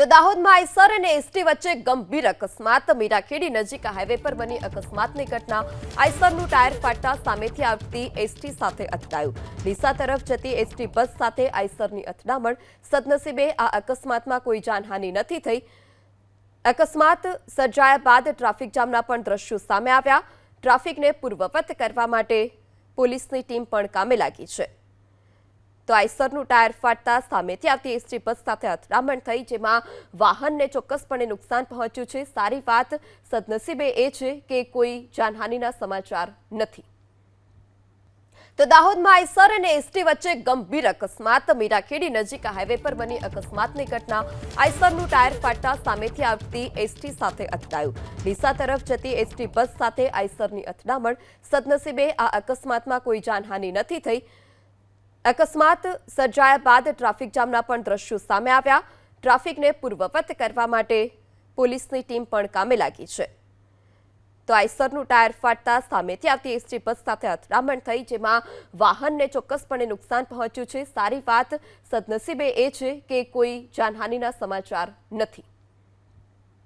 તો દાહોદમાં આઈસર અને એસટી વચ્ચે ગંભીર અકસ્માત. મીરાખેડી નજીક હાઈવે પર બની અકસ્માતની ઘટના. આઈસરનું ટાયર ફાટતા સામેથી આવતી એસટી સાથે અથડાયું ડીસા તરફ જતી એસટી બસ સાથે આઈસરની અથડામણ. સદનસીબે આ અકસ્માતમાં કોઈ જાનહાનિ નથી થઈ. અકસ્માત સર્જાયા બાદ ટ્રાફિક જામના પણ દ્રશ્યો સામે આવ્યા. ટ્રાફિકને પૂર્વવત કરવા માટે પોલીસની ટીમ પણ કામે લાગી છે. તો આઈસરનું ટાયર ફાટતા સામેથી આવતી એસટી બસ સાથે અથડામણ થઈ, જેમાં વાહનને ચોક્કસપણે નુકસાન પહોંચ્યું છે. સારી વાત સદનસીબે એ છે કે કોઈ જાનહાનિના સમાચાર નથી. તો દાહોદમાં આઈસર અને એસટી વચ્ચે ગંભીર અકસ્માત. મીરાખેડી નજીક હાઈવે પર બની અકસ્માતની ઘટના. આઈસરનું ટાયર ફાટતા સામેથી આવતી એસટી સાથે અથડાયું. ડીસા તરફ જતી એસટી બસ સાથે આઈસરની અથડામણ. સદનસીબે આ અકસ્માતમાં કોઈ જાનહાનિ નથી થઈ. અકસ્માત સર્જાયા બાદ ટ્રાફિક જામના પણ દ્રશ્યો સામે આવ્યા. ટ્રાફિકને પૂર્વવત કરવા માટે પોલીસની ટીમ પણ કામે લાગી છે. તો આઈસરનું ટાયર ફાટતા સામેથી આવતી એસટી બસ સાથે અથડામણ થઈ, જેમાં વાહનને ચોક્કસપણે નુકસાન પહોંચ્યું છે. સારી વાત સદનસીબે એ છે કે કોઈ જાનહાનિના સમાચાર નથી.